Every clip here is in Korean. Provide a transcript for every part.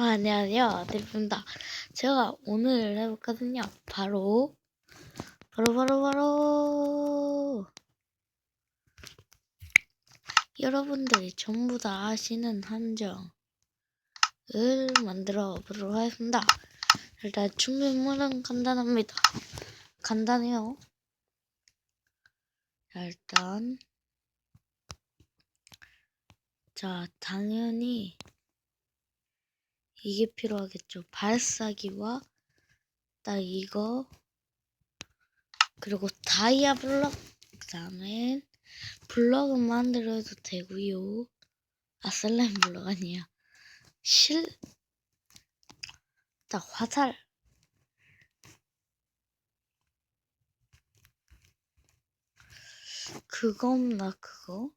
아, 안녕하세요. 대표입니다. 제가 오늘 해볼거든요. 바로, 바로, 바로, 바로, 여러분들이 전부 다 아시는 함정을 만들어 보도록 하겠습니다. 일단 준비물은 간단합니다. 간단해요. 자, 일단, 자, 당연히, 이게 필요하겠죠. 발사기와 딱 이거 그리고 다이아 블럭 그다음에 블럭은 만들어도 되고요. 아 슬라임 블럭 아니야. 실 딱 화살 그거 없나 그거?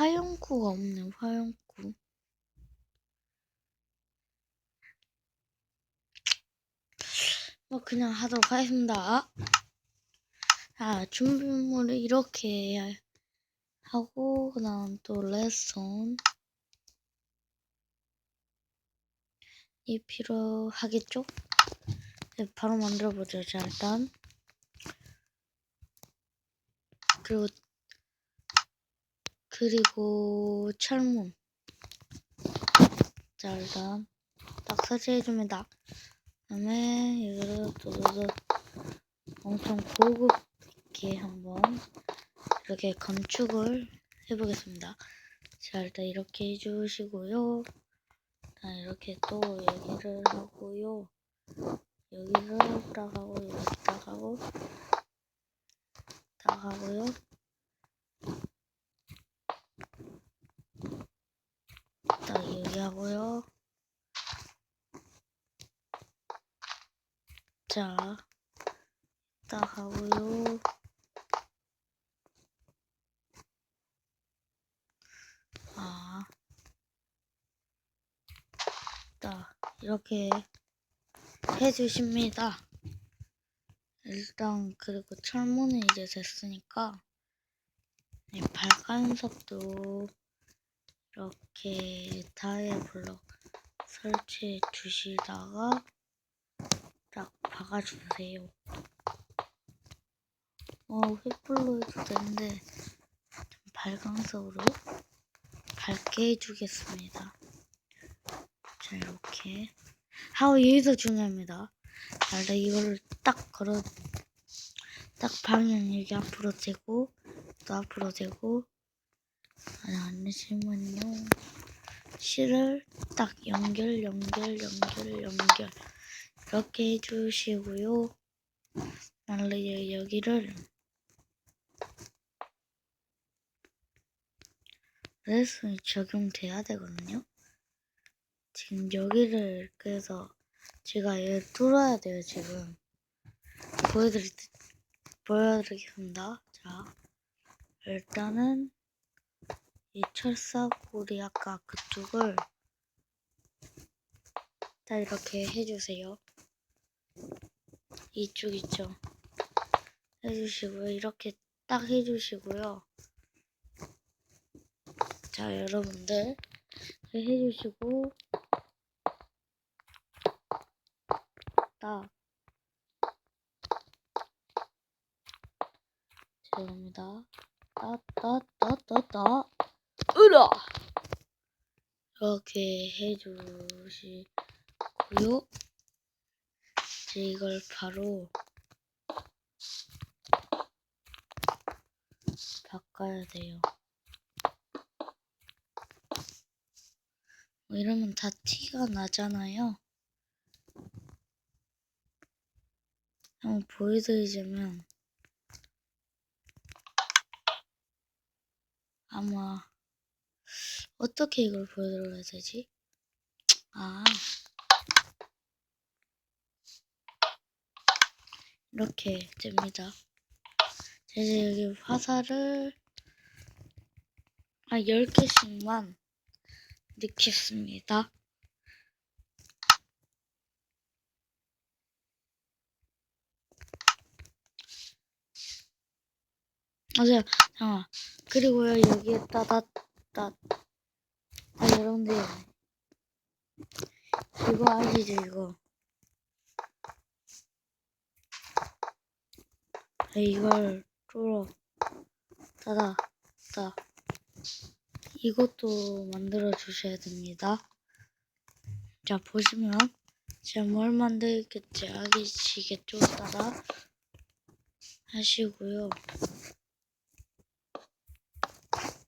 화용구가 없네 화용구. 뭐 그냥 하도록 하겠습니다. 자 준비물을 이렇게 하고 그 다음 또 레슨. 이 필요하겠죠? 네, 바로 만들어 보죠 자 일단. 그리고 그리고 철문. 자 일단 딱 설치해줍니다. 그다음에 이거를 또또또 엄청 고급 있게 한번 이렇게 건축을 해보겠습니다. 자 일단 이렇게 해주시고요. 자 이렇게 또 여기를 하고요. 여기를 딱 하고 여기 딱 하고 딱 하고요. 하고요. 자, 딱 하고요. 아, 딱 이렇게 해주십니다. 일단 그리고 철문은 이제 됐으니까 이 발간석도 이렇게 다이아 블럭 설치해 주시다가 딱 박아주세요. 어, 횃불로 해도 되는데 좀 발광석으로 밝게 해주겠습니다. 자, 이렇게 하고 여기서 중요합니다. 자, 이거를 딱 걸어 딱 방향 여기 앞으로 대고 또 앞으로 대고 아니시면요. 실을 딱 연결 연결 연결 연결. 이렇게 해주시고요. 원래 여기를 레슨이 적용돼야 되거든요. 지금 여기를 그래서 제가 얘를 뚫어야 돼요 지금. 보여드리 보여드리겠습니다. 자 일단은 이 철사고리 아까 그쪽을 다 이렇게 해주세요. 이쪽 있죠? 해주시고요. 이렇게 딱 해주시고요. 자, 여러분들 해주시고 딱 죄송합니다. 따 따 따 따 따 으라 이렇게 해주시고요. 이제 이걸 바로 바꿔야 돼요. 뭐 이러면 다 티가 나잖아요. 한번 보여드리자면 아마 어떻게 이걸 보여드려야 되지? 아 이렇게 됩니다. 이제 여기 화살을 아 10개씩만 넣겠습니다. 맞아요. 잠깐만. 그리고요, 여기에 따다, 따, 아, 여러분들. 이거 아시죠, 이거? 아, 이걸 뚫어. 따다, 따. 이것도 만들어 주셔야 됩니다. 자, 보시면, 제가 뭘 만들겠지 아시겠죠? 따다. 하시고요.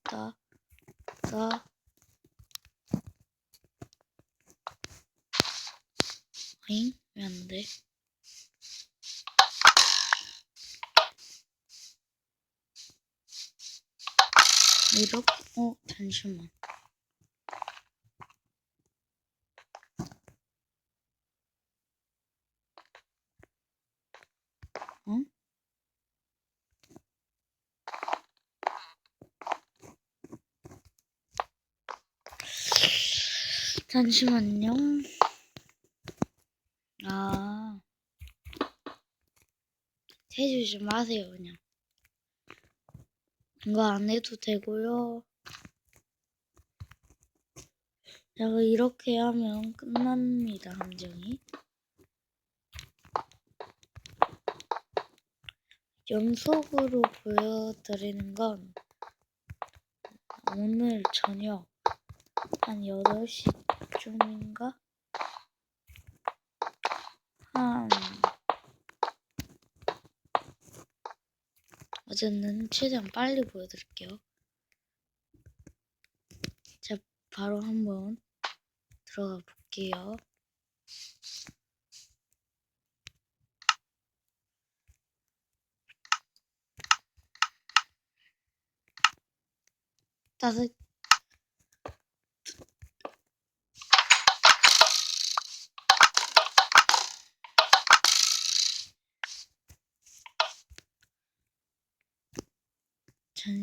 따, 따. 잉? 왜안 돼? 이렇게, 어, 잠시만. 어? 잠시만요. 아. 해주지 마세요, 그냥. 이거 안 해도 되고요. 자, 이렇게 하면 끝납니다, 함정이. 연속으로 보여드리는 건 오늘 저녁 한 8시쯤인가? 한 어제는 최대한 빨리 보여드릴게요. 자, 바로 한번 들어가 볼게요. 다섯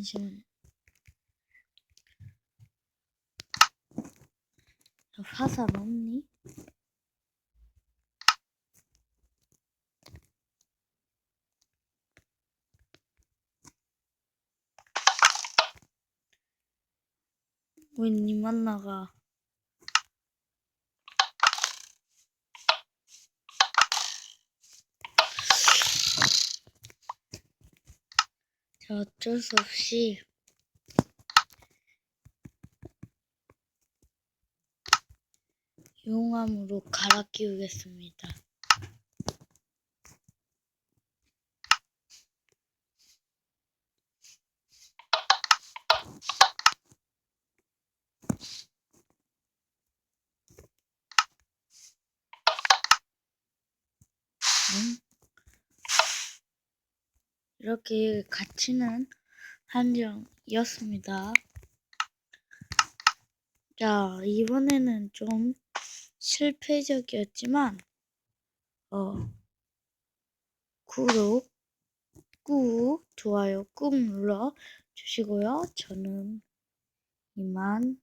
잠시만. 저 화살 없니? 왜 니 만 나가? 어쩔 수 없이 용암으로 갈아 끼우겠습니다. 응? 이렇게 갇히는 한정이었습니다. 자, 이번에는 좀 실패적이었지만, 어, 구독, 꾹, 좋아요 꾹 눌러 주시고요. 저는 이만